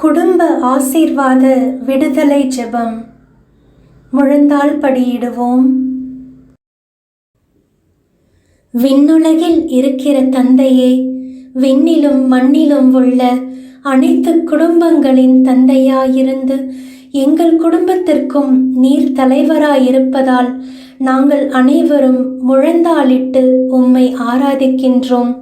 குடும்ப ஆசீர்வாத விடுதலை ஜெபம். முழந்தால் படியிடுவோம். விண்ணுலகில் இருக்கிற தந்தையே விண்ணிலும் மண்ணிலும் உள்ள அனைத்து குடும்பங்களின் தந்தையாயிருந்து எங்கள் குடும்பத்திற்கும் நீர் தலைவராயிருப்பதால் நாங்கள் அனைவரும் முழந்தாளிட்டு உம்மை ஆராதிக்கின்றோம்.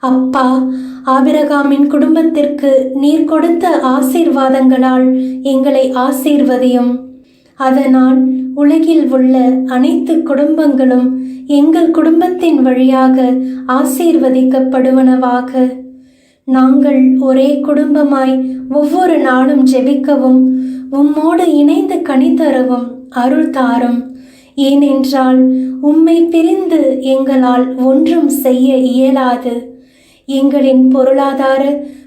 அப்பா ஆபிரகாமின் குடும்பத்திற்கு நீர் கொடுத்த ஆசீர்வாதங்களால் எங்களை ஆசீர்வதியும். அதனால் உலகில் உள்ள அனைத்து குடும்பங்களும் எங்கள் குடும்பத்தின் வழியாக ஆசீர்வதிக்கப்படுவனவாக. நாங்கள் ஒரே குடும்பமாய் ஒவ்வொரு நாளும் ஜெபிக்கவும் உம்மோடு இணைந்து கனிதரவும் அருள் தாரும். ஏனென்றால் உம்மை பிரிந்து எங்களால் ஒன்றும் செய்ய இயலாது. எங்களின் பொருளாதார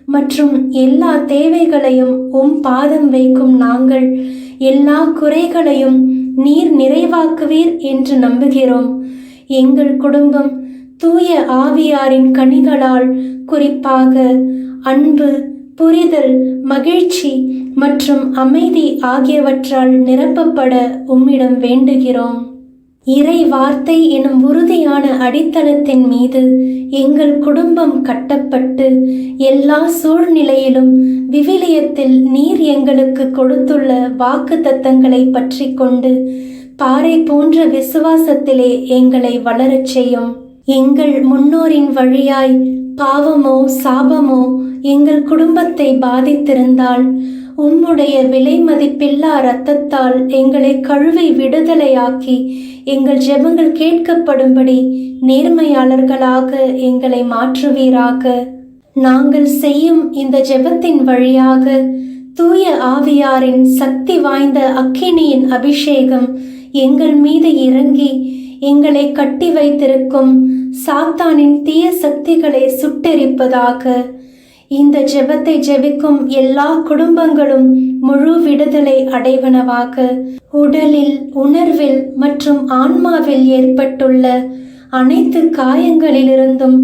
மற்றும் எல்லா தேவைகளையும் உம் பாதம் வைக்கும் நாங்கள் எல்லா குறைகளையும் நீர் நிறைவாக்குவீர் என்று நம்புகிறோம். எங்கள் குடும்பம் தூய ஆவியாரின் கனிகளால் குறிப்பாக அன்பு புரிதல் மகிழ்ச்சி மற்றும் அமைதி ஆகியவற்றால் நிரப்பப்பட உம்மிடம் வேண்டுகிறோம். இறை வார்த்தை எனும் உறுதியான அடித்தளத்தின் மீது எங்கள் குடும்பம் கட்டப்பட்டு எல்லா சூழ்நிலையிலும் விவிலியத்தில் நீர் எங்களுக்கு கொடுத்துள்ள வாக்கு தத்தங்களை பற்றி கொண்டு பாறை போன்ற விசுவாசத்திலே எங்களை வளரச் செய்யும். எங்கள் முன்னோரின் வழியாய் பாவமோ சாபமோ எங்கள் குடும்பத்தை பாதித்திருந்தால் உம்முடைய விலை மதிப்பில்லா இரத்தத்தால் எங்களை கழுவை விடுதலையாக்கி எங்கள் ஜெபங்கள் கேட்கப்படும்படி நேர்மையாளர்களாக எங்களை மாற்றுவீராக. நாங்கள் செய்யும் இந்த ஜெபத்தின் வழியாக தூய ஆவியாரின் சக்தி வாய்ந்த அக்கினியின் அபிஷேகம் எங்கள் மீது இறங்கி எங்களை கட்டி வைத்திருக்கும் சாத்தானின் தீய சக்திகளை சுட்டெரிப்பதாக. இந்த ஜெபத்தை ஜெபிக்கும் எல்லா குடும்பங்களும் முழு விடுதலை அடைவனவாக உடலில் உணர்வில் மற்றும் ஆன்மாவில் ஏற்பட்டுள்ள அனைத்து காயங்களிலிருந்தும்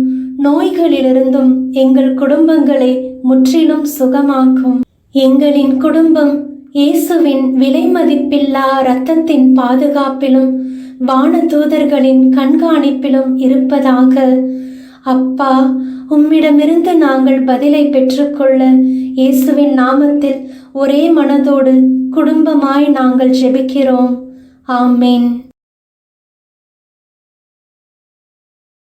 நோய்களிலிருந்தும் எங்கள் குடும்பங்களை முற்றிலும் சுகமாக்கும். எங்களின் குடும்பம் இயேசுவின் விலைமதிப்பில்லா இரத்தத்தின் பாதுகாப்பிலும் வானதூதர்களின் கண்காணிப்பிலும் இருப்பதாக அப்பா உம்மிடமிருந்து நாங்கள் பதிலை பெற்றுக்கொள்ள இயேசுவின் நாமத்தில் ஒரே மனதோடு குடும்பமாய் நாங்கள் ஜெபிக்கிறோம். ஆமேன்.